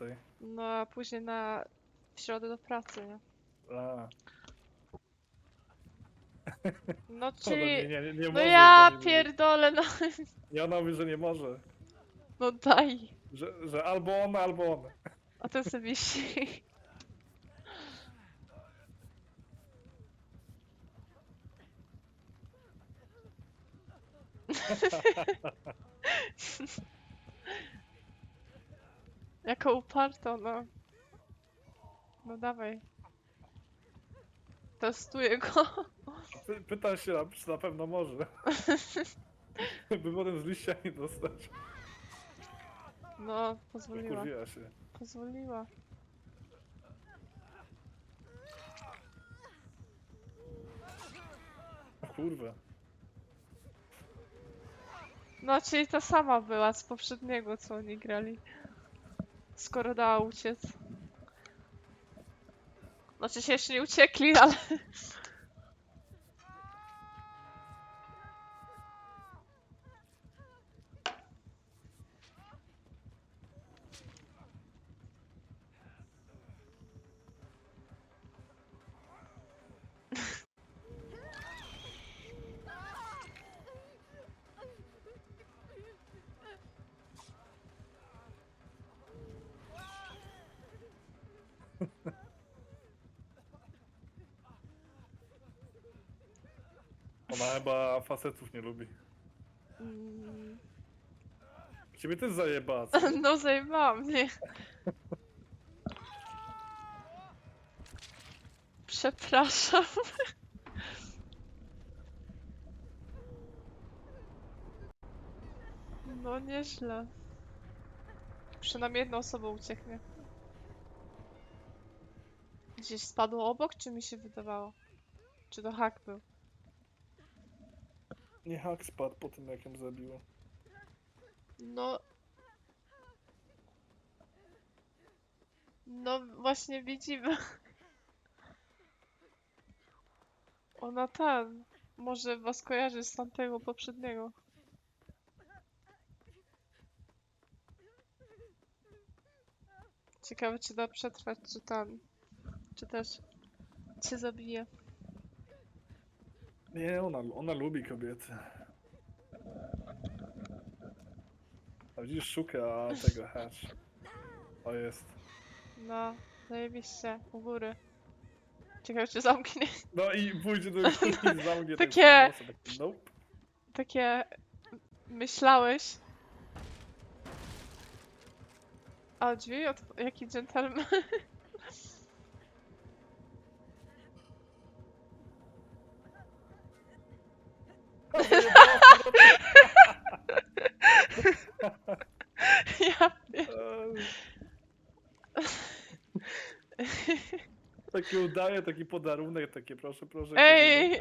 12. No a później na w środę do pracy, nie? A, No ona czyli... nie, nie, nie, nie No może, ja nie- pierdolę, no, Nie, ona mówi, że nie może. no daj. Że, że albo ona, albo on. A ten sobie wisi. Jako uparto, no. No dawaj. Testuję go. Py, pytam się, a czy na pewno może. By potem z liściami dostać. No, pozwoliła. Kurwiła się. Pozwoliła. O kurwa. No, czyli ta sama była z poprzedniego, co oni grali. Skoro dała uciec. Znaczy się jeszcze nie uciekli, ale... Ona chyba facetów nie lubi. Mm, Ciebie też zajeba. co? No, zajebała mnie. Przepraszam. No, nieźle. Przynajmniej jedna osoba ucieknie. Gdzieś spadło obok, czy mi się wydawało? Czy to hak był? Nie hak spadł po tym, jak ją zabiła. No. No właśnie widzimy. Ona ten. Może was kojarzy z tamtego poprzedniego. Ciekawe czy da przetrwać, czy ten. Czy też cię zabije. Nie, ona, ona lubi kobiety. A widzisz, szuka tego hatch. O jest. No, zajebiście, u góry. Ciekawe czy zamknie. No i pójdzie do góry i zamknie ten Takie- taki Nope. takie myślałeś. A drzwi? Od... Jaki dżentelmen? ja pier- Takie udaje, taki podarunek, takie proszę, proszę. Ej,